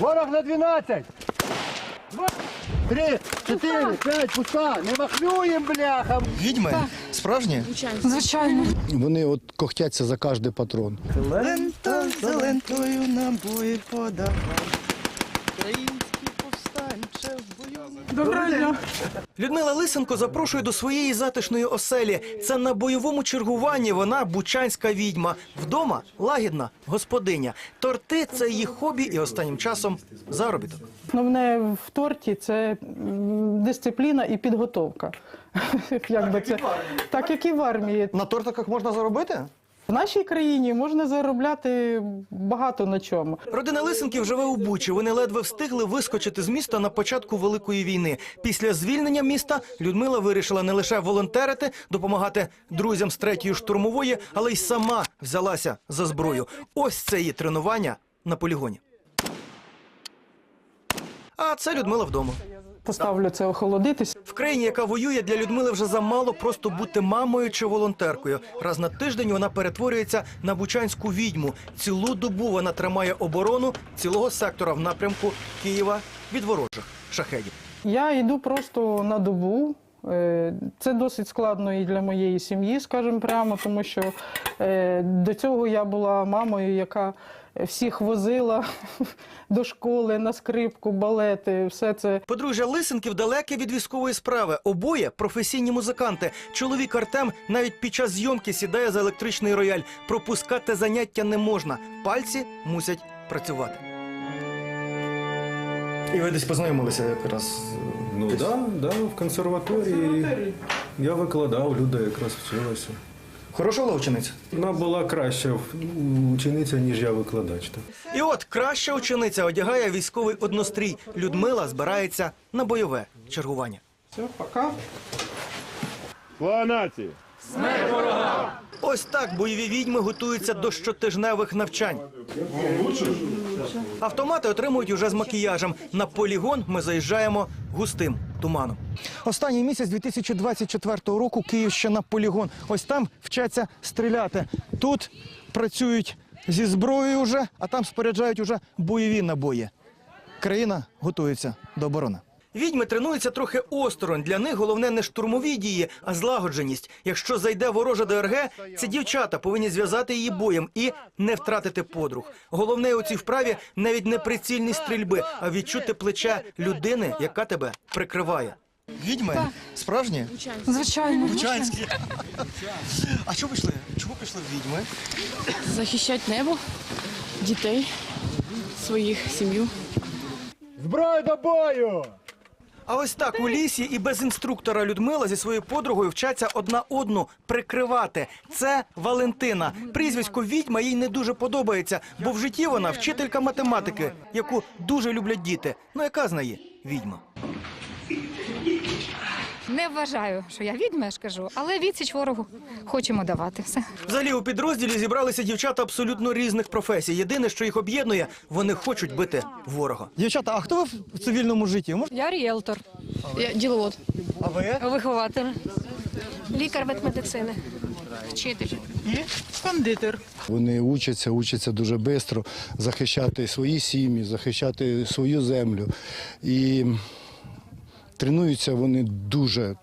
Ворог на 12. Два, три, чотири, п'ять, пуста. Не махнюєм, бляха. Відьми? Справжні? Звичайно. Вони от когтяться за кожний патрон. Лента за лентою набої подавати. Українські. Доброго дня. Людмила Лисенко запрошує до своєї затишної оселі. Це на бойовому чергуванні. Вона бучанська відьма. Вдома лагідна господиня. Торти це її хобі і останнім часом заробіток. Основне в торті це дисципліна і підготовка. Як би це так, як і в армії. На тортиках можна заробити? В нашій країні можна заробляти багато на чому. Родина Лисенків живе у Бучі. Вони ледве встигли вискочити з міста на початку Великої війни. Після звільнення міста Людмила вирішила не лише волонтерити, допомагати друзям з третьої штурмової, але й сама взялася за зброю. Ось це її тренування на полігоні. А це Людмила вдома. Поставлю це охолодитись. В країні, яка воює, для Людмили вже замало просто бути мамою чи волонтеркою. Раз на тиждень вона перетворюється на бучанську відьму. Цілу добу вона тримає оборону цілого сектора в напрямку Києва від ворожих шахедів. Я йду просто на добу. Е, Це досить складно і для моєї сім'ї, скажімо прямо, тому що е, до цього я була мамою, яка всіх возила до школи на скрипку, балети, все це Подружжя Лисенків далеке від військової справи. Обоє професійні музиканти. Чоловік Артем навіть під час зйомки сідає за електричний рояль. Пропускати заняття не можна. Пальці мусять працювати. І ви десь познайомилися якраз. Ну так, да, да, в консерваторії. Я викладав, Люда якраз вчилася. Хороша була учениця? Вона була краща учениця, ніж я викладач. Так. І от краща учениця одягає військовий однострій. Людмила збирається на бойове чергування. все, пока. Слава нації. Ось так бойові відьми готуються до щотижневих навчань. Автомати отримують уже з макіяжем. На полігон ми заїжджаємо густим туманом. Останній місяць 2024 року Київщина полігон. Ось там вчаться стріляти. Тут працюють зі зброєю вже, а там споряджають уже бойові набої. Країна готується до оборони. Відьми тренуються трохи осторонь. Для них головне не штурмові дії, а злагодженість. Якщо зайде ворожа ДРГ, ці дівчата повинні зв'язати її боєм і не втратити подруг. Головне у цій вправі навіть не прицільність стрільби, а відчути плече людини, яка тебе прикриває. Відьми справжні? Звичайно. Бучанські. А чого пішли? Чого пішли відьми? захищати небо, дітей, своїх сім'ю. Зброю до бою. А ось так у лісі і без інструктора Людмила зі своєю подругою вчаться одна одну прикривати. Це Валентина. Прізвисько відьма їй не дуже подобається, бо в житті вона вчителька математики, яку дуже люблять діти. Ну яка знає відьма? Не вважаю, що я відьма, я ж кажу, але відсіч ворогу хочемо давати. Все. Взагалі у підрозділі зібралися дівчата абсолютно різних професій. Єдине, що їх об'єднує, вони хочуть бити ворога. Дівчата, а хто ви в цивільному житті? Я ріелтор, я діловод, А ви? вихователь. Лікар ветмедицини. Вчитель. і Кондитер. Вони учаться, учаться дуже швидко захищати свої сім'ї, захищати свою землю. І тренуються вони дуже.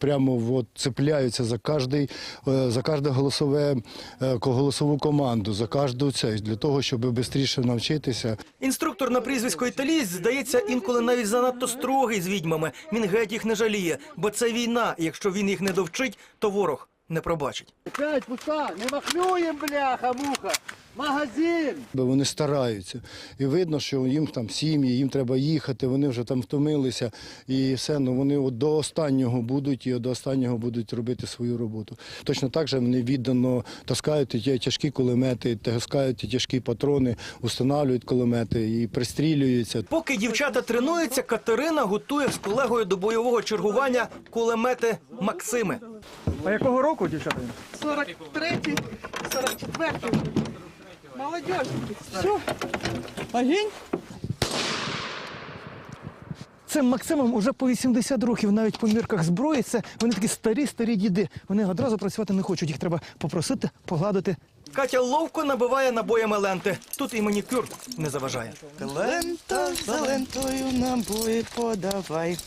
Прямо от цепляються за кожний, е, за кожне голосове е, голосову команду, за кожну це для того, щоб швидше навчитися. Інструктор на прізвисько італієць, здається, інколи навіть занадто строгий з відьмами. Він геть їх не жаліє, бо це війна. Якщо він їх не довчить, то ворог не пробачить. П'ять, пуста. Не махнюєм, бляха, муха. Магазин. Бо вони стараються. І видно, що їм там сім'ї, їм треба їхати, вони вже там втомилися і все. Ну вони от до останнього будуть і до останнього будуть робити свою роботу. Точно так же вони віддано таскають ті тяжкі кулемети, таскають ті тяжкі патрони, устанавлюють кулемети і пристрілюються. Поки дівчата тренуються, Катерина готує з колегою до бойового чергування кулемети Максими. А якого року, дівчата? 43-й, 44-й. Молодежь. Все. Огонь. Цим Максимам уже по 80 років, навіть по мірках зброї. Це вони такі старі, старі діди. Вони одразу працювати не хочуть. Їх треба попросити погладити Катя ловко набиває набоями ленти. Тут і манікюр не заважає. Лента за лентою набої подавай.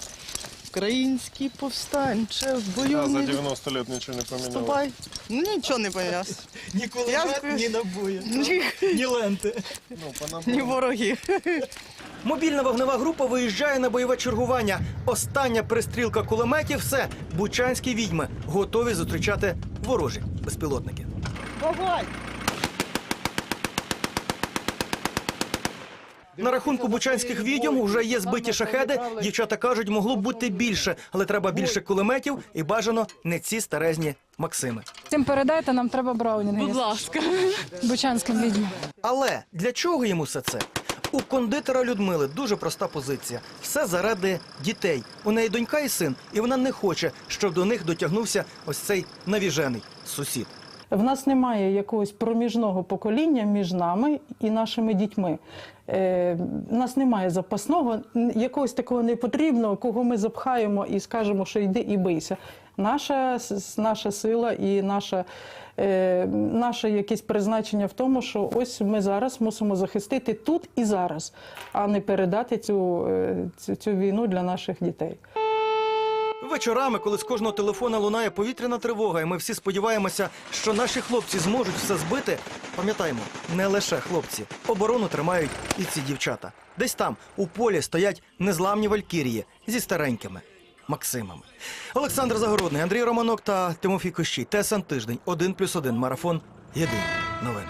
Український повстанче в бою А за 90 лет ничего не. Ну, Нічого не помінявся. Ні кулемет, ні набої, Ні, ленти. Ну, ні вороги. Мобільна вогнева група виїжджає на бойове чергування. Остання пристрілка кулеметів. Все, бучанські відьми готові зустрічати ворожі безпілотники. На рахунку бучанських відьом вже є збиті шахеди. Дівчата кажуть, могло б бути більше, але треба більше кулеметів і бажано не ці старезні Максими. Цим передайте, нам треба браунінги. Будь ласка. Бучанським відьмам. Але для чого йому все це? У кондитера Людмили дуже проста позиція. Все заради дітей. У неї донька і син, і вона не хоче, щоб до них дотягнувся ось цей навіжений сусід. В нас немає якогось проміжного покоління між нами і нашими дітьми. Е, у нас немає запасного, якогось такого непотрібного, кого ми запхаємо і скажемо, що йди і бийся. Наша, наша сила і наша, е, наше якесь призначення в тому, що ось ми зараз мусимо захистити тут і зараз, а не передати цю, е, цю, цю війну для наших дітей. Вечорами, коли з кожного телефона лунає повітряна тривога, і ми всі сподіваємося, що наші хлопці зможуть все збити. Пам'ятаємо, не лише хлопці. Оборону тримають і ці дівчата. Десь там, у полі, стоять незламні валькірії зі старенькими Максимами. Олександр Загородний, Андрій Романок та Тимофій Кощій. ТСН тиждень 1+,1. Марафон. Єдині новини.